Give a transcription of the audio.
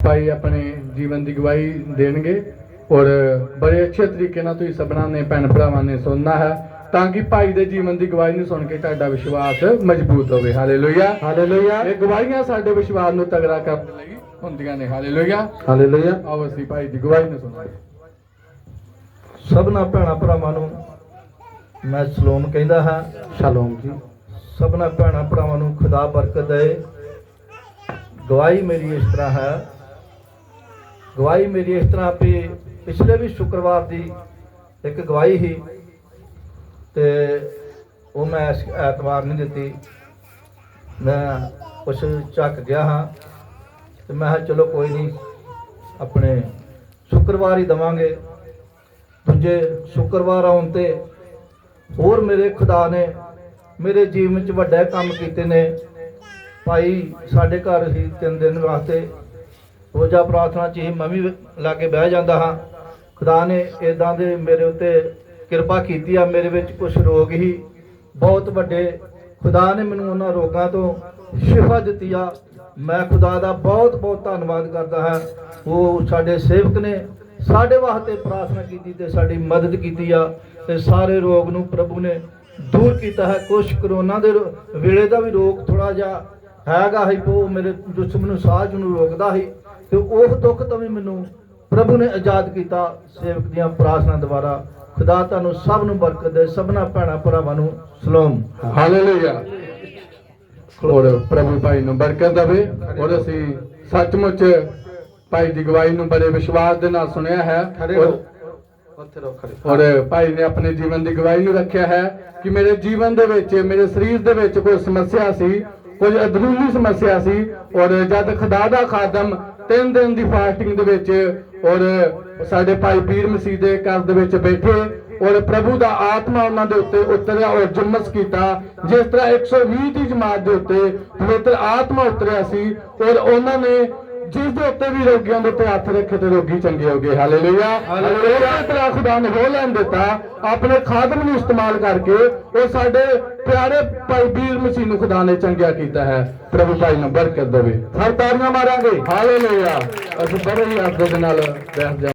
ਭਾਈ ਆਪਣੇ ਜੀਵਨ ਦੀ ਗਵਾਹੀ ਦੇਣਗੇ ਔਰ ਬੜੇ ਅੱਛੇ ਤਰੀਕੇ ਨਾਲ ਤੁਸੀਂ ਸਭਨਾਂ ਨੇ ਭੈਣ ਭਰਾਵਾਂ ਨੇ ਸੁਣਨਾ ਹੈ ਤਾਂ ਕਿ ਭਾਈ ਦੇ ਜੀਵਨ ਦੀ ਗਵਾਹੀ ਨੂੰ ਸੁਣ ਕੇ ਤੁਹਾਡਾ ਵਿਸ਼ਵਾਸ ਮਜ਼ਬੂਤ ਹੋਵੇ। ਹਾਲੇਲੂਇਆ। ਹਾਲੇਲੂਇਆ। ਇਹ ਗਵਾਹੀਆਂ ਸਾਡੇ ਵਿਸ਼ਵਾਸ ਨੂੰ ਤਗੜਾ ਕਰਨ ਲਈ ਹੁੰਦੀਆਂ ਨੇ। ਹਾਲੇਲੂਇਆ। ਹਾਲੇਲੂਇਆ। ਆਓ ਅਸੀਂ ਭਾਈ ਦੀ ਗਵਾਹੀ ਨੂੰ ਸੁਣਾਂਗੇ ਸਭਨਾ ਭੈਣਾ ਭਰਾਵਾਂ ਨੂੰ ਮੈਂ ਸਲੋਮ ਕਹਿੰਦਾ ਹਾਂ। ਸ਼ਾਲੋਮ ਜੀ। ਸਭਨਾ ਭੈਣਾ ਭਰਾਵਾਂ ਨੂੰ ਖੁਦਾ ਬਰਕਤ ਦੇ ਗਵਾਹੀ ਮੇਰੀ ਇਸ ਤਰ੍ਹਾਂ ਹੈ ਗਵਾਹੀ ਮੇਰੀ ਇਸ ਤਰ੍ਹਾਂ ਵੀ ਪਿਛਲੇ ਵੀ ਸ਼ੁੱਕਰਵਾਰ ਦੀ ਇੱਕ ਗਵਾਹੀ ਸੀ ਤੇ ਉਹ ਮੈਂ ਐਤਵਾਰ ਨਹੀਂ ਦਿੱਤੀ। ਮੈਂ ਕੁਛ ਚੱਕ ਗਿਆ ਹਾਂ ਤੇ ਮੈਂ ਕਿਹਾ ਚਲੋ ਕੋਈ ਨਹੀਂ, ਆਪਣੇ ਸ਼ੁੱਕਰਵਾਰ ਹੀ ਦਵਾਂਗੇ। ਦੂਜੇ ਸ਼ੁੱਕਰਵਾਰ ਆਉਣ ਤੇ ਹੋਰ ਮੇਰੇ ਖੁਦਾ ਨੇ ਮੇਰੇ ਜੀਵਨ 'ਚ ਵੱਡੇ ਕੰਮ ਕੀਤੇ ਨੇ। ਭਾਈ ਸਾਡੇ ਘਰ ਹੀ ਤਿੰਨ ਦਿਨ ਵਾਸਤੇ ਰੋਜ਼ਾ ਪ੍ਰਾਰਥਨਾ 'ਚ ਹੀ ਮਮੀ ਵੀ ਲਾ ਕੇ ਬਹਿ ਜਾਂਦਾ ਹਾਂ। ਖੁਦਾ ਨੇ ਇਦਾਂ ਦੇ ਮੇਰੇ ਉੱਤੇ ਕਿਰਪਾ ਕੀਤੀ ਆ, ਮੇਰੇ ਵਿੱਚ ਕੁਝ ਰੋਗ ਹੀ ਬਹੁਤ ਵੱਡੇ। ਖੁਦਾ ਨੇ ਮੈਨੂੰ ਉਹਨਾਂ ਰੋਗਾਂ ਤੋਂ ਸ਼ਿਫਾ ਦਿੱਤੀ ਆ। ਮੈਂ ਖੁਦਾ ਦਾ ਬਹੁਤ ਬਹੁਤ ਧੰਨਵਾਦ ਕਰਦਾ ਹਾਂ। ਉਹ ਸਾਡੇ ਸੇਵਕ ਨੇ ਸਾਡੇ ਵਾਸਤੇ ਪ੍ਰਾਰਥਨਾ ਕੀਤੀ ਤੇ ਸਾਡੀ ਮਦਦ ਕੀਤੀ ਆ ਤੇ ਸਾਰੇ ਰੋਗ ਨੂੰ ਪ੍ਰਭੂ ਨੇ ਦੂਰ ਕੀਤਾ ਹੈ। ਕੁਛ ਕਰੋਨਾ ਦੇ ਵੇਲੇ ਦਾ ਵੀ ਰੋਗ ਥੋੜਾ ਜਿਹਾ ਹੈਗਾ ਹੀ ਉਹ ਮੇਰੇ ਦੁਸ਼ਮਣ ਨੂੰ ਸਾਹ ਨੂੰ ਰੋਕਦਾ ਸੀ। ਤੇ ਉਹ ਦੁੱਖ ਤੋਂ ਵੀ ਮੈਨੂੰ ਪ੍ਰਭੂ ਨੇ ਆਜ਼ਾਦ ਕੀਤਾ ਸੇਵਕ ਦੀਆਂ ਪ੍ਰਾਰਥਨਾ ਦੁਆਰਾ। ਖੁਦਾ ਤੁਹਾਨੂੰ ਸਭ ਨੂੰ ਬਰਕਤ ਦੇ ਸਭਨਾ ਭੈਣਾ ਭਰਾਵਾਂ ਨੂੰ ਸਲਾਮ। ਹਾਲੇਲੂਇਆ ਔਰ ਪ੍ਰਭੂ ਭਾਈ ਨੂੰ ਬਰਕਤ ਦੇਵੇ ਔਰ ਅਸੀਂ ਸੱਚਮੁੱਚ ਭਾਈ ਦੀ ਗਵਾਹੀ ਨੂੰ ਬੜੇ ਵਿਸ਼ਵਾਸ ਦੇ ਨਾਲ ਸੁਣਿਆ ਹੈ। ਔਰ ਭਾਈ ਨੇ ਆਪਣੇ ਜੀਵਨ ਦੀ ਗਵਾਹੀ ਨੂੰ ਰੱਖਿਆ ਹੈ ਕਿ ਮੇਰੇ ਜੀਵਨ ਦੇ ਵਿੱਚ ਮੇਰੇ ਸਰੀਰ ਦੇ ਵਿੱਚ ਕੋਈ ਸਮੱਸਿਆ ਸੀ ਕੁਝ ਅੰਦਰੂਨੀ ਸਮੱਸਿਆ ਸੀ ਔਰ ਜਦ ਖੁਦਾ ਦਾ ਖਾਦਮ ਤਿੰਨ ਦਿਨ ਦੀ ਫਾਸਟਿੰਗ ਦੇ ਵਿੱਚ ਔਰ ਸਾਡੇ ਭਾਈ ਪੀਰ ਮਸੀਹ ਦੇ ਘਰ ਦੇ ਵਿੱਚ ਬੈਠੇ ਔਰ ਪ੍ਰਭੂ ਦਾ ਆਤਮਾ ਉਹਨਾਂ ਦੇ ਉੱਤੇ ਉਤਰਿਆ ਔਰ ਜੁਮਸ ਕੀਤਾ, ਜਿਸ ਤਰ੍ਹਾਂ 120 ਦੀ ਜਮਾਤ ਦੇ ਉੱਤੇ ਪਵਿੱਤਰ ਆਤਮਾ ਉਤਰਿਆ ਸੀ ਔਰ ਉਹਨਾਂ ਨੇ ਜਿਸ ਦੇ ਉੱਤੇ ਵੀ ਰੋਗੀਆਂ ਦੇ ਉੱਤੇ ਹੱਥ ਰੱਖੇ ਤੇ ਰੋਗੀ ਚੰਗੇ ਹੋ ਗਏ। ਹਾਲੇਲੂਇਆ ਹਾਲੇਲੂਇਆ ਤੇਰਾ ਖੁਦਾ ਨੇ ਹੋ ਲੈਣ ਦਿੱਤਾ ਆਪਣੇ ਖਾਦਮ ਨੂੰ ਇਸਤੇਮਾਲ ਕਰਕੇ ਉਹ ਸਾਡੇ ਪਿਆਰੇ ਭਾਈ ਵੀਰ ਮਸੀਹ ਨੂੰ ਖੁਦਾ ਨੇ ਚੰਗਿਆ ਕੀਤਾ ਹੈ। ਪ੍ਰਭੂ ਭਾਈ ਨੂੰ ਬਰਕਤ ਦੇਵੇ। ਹਰ ਤਾਰੀਆਂ ਮਾਰਾਂਗੇ। ਹਾਲੇਲੂਇਆ ਅਸੀਂ ਬੜੇ ਹੀ ਆਦਰ ਦੇ ਨਾਲ ਬੈਠ